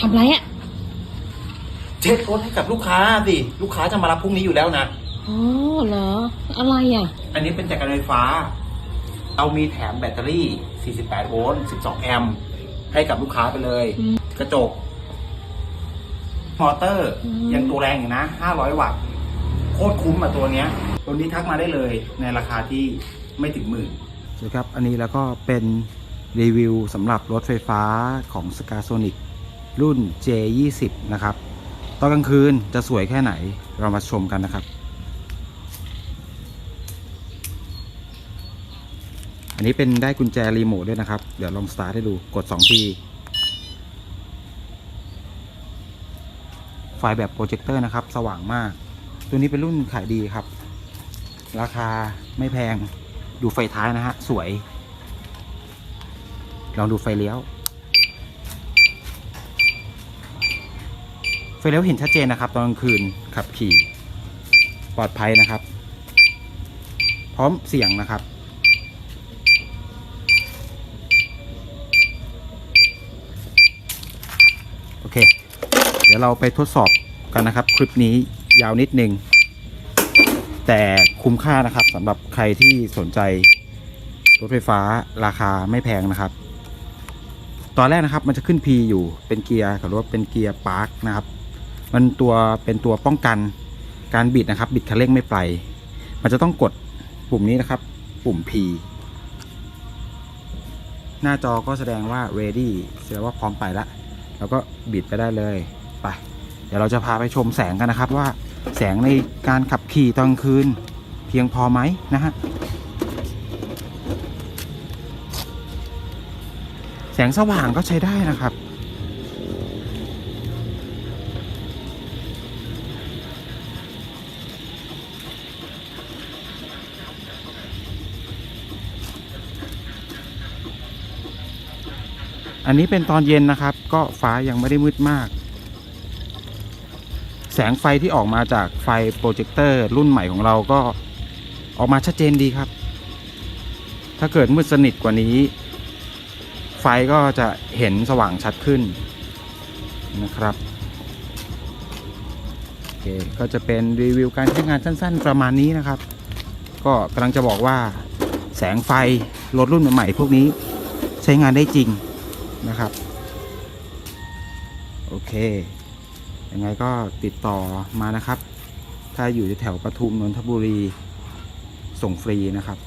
ทำไรอะเช็ครถให้กับลูกค้าสิลูกค้าจะมารับพรุ่งนี้อยู่แล้วนะอ๋อเหรอ อะไรอะอันนี้เป็นจักรยานไฟฟ้า เรามีแถมแบตเตอรี่ 48 โวลต์ 12 แอมป์ให้กับลูกค้าไปเลยอืมกระจกมอเตอร์อืมยังตัวแรงอยู่นะ 500 วัตต์ โคตรคุ้มอะตัวเนี้ย ตัวนี้ทักมาได้เลยในราคาที่ไม่ถึงหมื่นสวัสดีครับ อันนี้แล้วก็เป็นรีวิวสำหรับรถไฟฟ้าของ s c a s o n i c รุ่น J20 นะครับ ตอนกลางคืนจะสวยแค่ไหนเรามาชมกันนะครับ อันนี้เป็นได้กุญแจรีโมทด้วยนะครับ เดี๋ยวลองสตาร์ทให้ดูกด 2 ทีไฟแบบโปรเจคเตอร์นะครับ สว่างมาก ตัวนี้เป็นรุ่นขายดีครับ ราคาไม่แพง ดูไฟท้ายนะฮะ สวย ลองดูไฟเลี้ยว ฟเลี้ยวเห็นชัดเจนนะครับ ตอนกลางคืนขับขี่ ปลอดภัยนะครับ พร้อมเสียงนะครับ โอเค เดี๋ยวเราไปทดสอบกันนะครับ คลิปนี้ยาวนิดนึง แต่คุ้มค่านะครับสำหรับใครที่สนใจรถไฟฟ้าราคาไม่แพงนะครับ ตอนแรกนะครับมันจะขึ้น P อยู่เป็นเกียร์เขารียกว่าเป็นเกียร์ปาร์คนะครับ มันตัวเป็นตัวป้องกันการบิดนะครับ บิดคันเร่งไม่ไป มันจะต้องกดปุ่มนี้นะครับ ปุ่ม P หน้าจอก็แสดงว่า ready แสดงว่าพร้อมไปแล้วแล้วก็บิดไปได้เลยไปเดี๋ยวเราจะพาไปชมแสงกันนะครับว่าแสงในการขับขี่ตอนคืน เพียงพอไหมนะฮะแสงสว่างก็ใช้ได้นะครับ อันนี้เป็นตอนเย็นนะครับ ก็ฟ้ายังไม่ได้มืดมาก แสงไฟที่ออกมาจากไฟโปรเจคเตอร์รุ่นใหม่ของเราก็ออกมาชัดเจนดีครับ ถ้าเกิดมืดสนิทกว่านี้ ไฟก็จะเห็นสว่างชัดขึ้นนะครับโอเคก็จะเป็นรีวิวการใช้งานสั้น ๆ ประมาณนี้นะครับ ก็กำลังจะบอกว่าแสงไฟรถรุ่นใหม่ๆพวกนี้ใช้งานได้จริง นะครับ โอเค ยังไงก็ติดต่อมานะครับ ถ้าอยู่แถวปทุมนนทบุรีส่งฟรีนะครับ